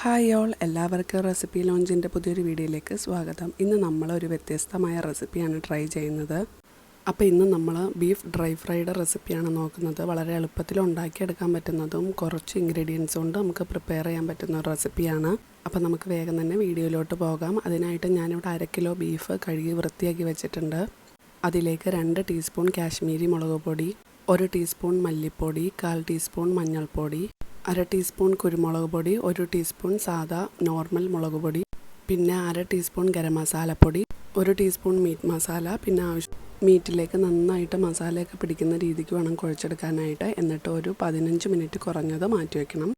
Hi all എല്ലാവർക്കും recipe ലോഞ്ചിന്റെ പുതിയൊരു വീഡിയോയിലേക്ക് സ്വാഗതം. ഇന്ന് നമ്മൾ ഒരു വ്യത്യസ്തമായ റെസിപ്പിയാണ് ട്രൈ ചെയ്യുന്നത്. അപ്പോൾ ഇന്ന് നമ്മൾ ബീഫ് ഡ്രൈ ഫ്രൈഡ് റെസിപ്പിയാണ് നോക്കുന്നത്. വളരെ എളുപ്പത്തിൽ ഉണ്ടാക്കിയെടുക്കാൻ പറ്റുന്നതും കുറച്ച് ഇൻഗ്രീഡിയൻസ് കൊണ്ട് നമുക്ക് പ്രിപ്പയർ ചെയ്യാൻ പറ്റുന്ന ഒരു റെസിപ്പിയാണ്. അപ്പോൾ നമുക്ക് വേഗം തന്നെ വീഡിയോയിലോട്ട് പോകാം. അതിനായിട്ട് ഞാനിവിടെ അര കിലോ ബീഫ് കഴുകി വൃത്തിയാക്കി വെച്ചിട്ടുണ്ട്. അതിലേക്ക് രണ്ട് ടീസ്പൂൺ കാശ്മീരി മുളക് പൊടി ഒരു ടീസ്പൂൺ മല്ലിപ്പൊടി കാൽ ടീസ്പൂൺ മഞ്ഞൾപ്പൊടി അര ടീസ്പൂൺ കുരുമുളക് പൊടി ഒരു ടീസ്പൂൺ സാദാ നോർമൽ മുളക് പൊടി പിന്നെ അര ടീസ്പൂൺ ഗരം മസാലപ്പൊടി ഒരു ടീസ്പൂൺ മീറ്റ് മസാല പിന്നെ ആവശ്യം മീറ്റിലേക്ക് നന്നായിട്ട് മസാലയൊക്കെ പിടിക്കുന്ന രീതിക്ക് വേണം കുഴച്ചെടുക്കാനായിട്ട്. എന്നിട്ട് ഒരു പതിനഞ്ച് മിനിറ്റ് കുറഞ്ഞത് മാറ്റി വയ്ക്കണം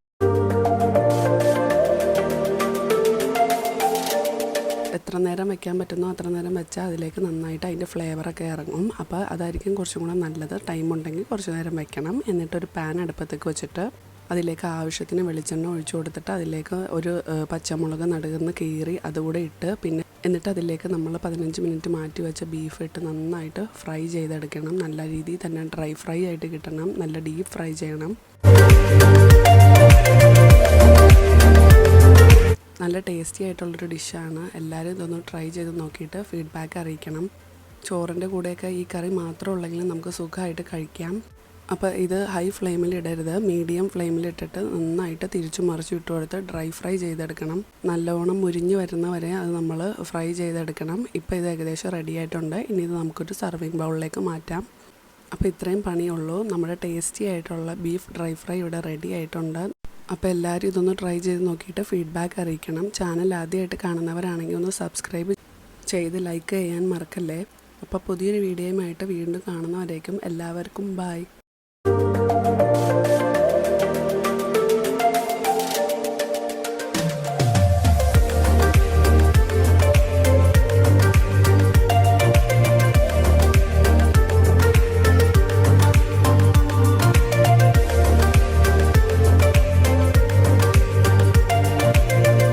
എത്ര നേരം വെക്കാൻ പറ്റുന്നോ അത്ര നേരം വെച്ചാൽ അതിലേക്ക് നന്നായിട്ട് അതിന്റെ ഫ്ലേവറൊക്കെ ഇറങ്ങും. അപ്പോൾ അതായിരിക്കും കുറച്ചും കൂടെ നല്ലത്. ടൈം ഉണ്ടെങ്കിൽ കുറച്ച് നേരം വെക്കണം. എന്നിട്ടൊരു പാൻ അടുപ്പത്തേക്ക് വെച്ചിട്ട് അതിലേക്ക് ആവശ്യത്തിന് വെളിച്ചെണ്ണ ഒഴിച്ചു കൊടുത്തിട്ട് അതിലേക്ക് ഒരു പച്ചമുളക് നടുകുന്ന കീറി അതുകൂടെ ഇട്ട് പിന്നെ എന്നിട്ട് അതിലേക്ക് നമ്മൾ പതിനഞ്ച് മിനിറ്റ് മാറ്റി വെച്ച ബീഫ് ഇട്ട് നന്നായിട്ട് ഫ്രൈ ചെയ്തെടുക്കണം. നല്ല രീതിയിൽ തന്നെ ഡ്രൈ ഫ്രൈ ആയിട്ട് കിട്ടണം. നല്ല ഡീപ്പ് ഫ്രൈ ചെയ്യണം. നല്ല ടേസ്റ്റി ആയിട്ടുള്ളൊരു ഡിഷാണ് എല്ലാവരും ഇതൊന്ന് ട്രൈ ചെയ്ത് നോക്കിയിട്ട് ഫീഡ്ബാക്ക് അറിയിക്കണം. ചോറിന്റെ കൂടെയൊക്കെ ഈ കറി മാത്രം നമുക്ക് സുഖമായിട്ട് കഴിക്കാം. അപ്പോൾ ഇത് ഹൈ ഫ്ലെയിമിൽ ഇടരുത്. മീഡിയം ഫ്ലെയിമിൽ ഇട്ടിട്ട് നന്നായിട്ട് തിരിച്ചു മറിച്ചു ഇട്ട് കൊടുത്ത് ഡ്രൈ ഫ്രൈ ചെയ്തെടുക്കണം. നല്ലവണ്ണം മുരിഞ്ഞ് വരുന്ന വരെ അത് നമ്മൾ ഫ്രൈ ചെയ്തെടുക്കണം. ഇപ്പോൾ ഇത് ഏകദേശം റെഡി ആയിട്ടുണ്ട്. ഇനി ഇത് നമുക്കൊരു സർവിങ് ബൗളിലേക്ക് മാറ്റാം. അപ്പോൾ ഇത്രയും പണിയുള്ളൂ. നമ്മുടെ ടേസ്റ്റി ആയിട്ടുള്ള ബീഫ് ഡ്രൈ ഫ്രൈ ഇവിടെ റെഡി ആയിട്ടുണ്ട്. അപ്പോൾ എല്ലാവരും ഇതൊന്ന് ട്രൈ ചെയ്ത് നോക്കിയിട്ട് ഫീഡ്ബാക്ക് അറിയിക്കണം. ചാനൽ ആദ്യമായിട്ട് കാണുന്നവരാണെങ്കിൽ ഒന്ന് സബ്സ്ക്രൈബ് ചെയ്ത് ലൈക്ക് ചെയ്യാൻ മറക്കല്ലേ. അപ്പോൾ പുതിയൊരു വീഡിയോയുമായിട്ട് വീണ്ടും കാണുന്നവരേക്കും എല്ലാവർക്കും ബായ്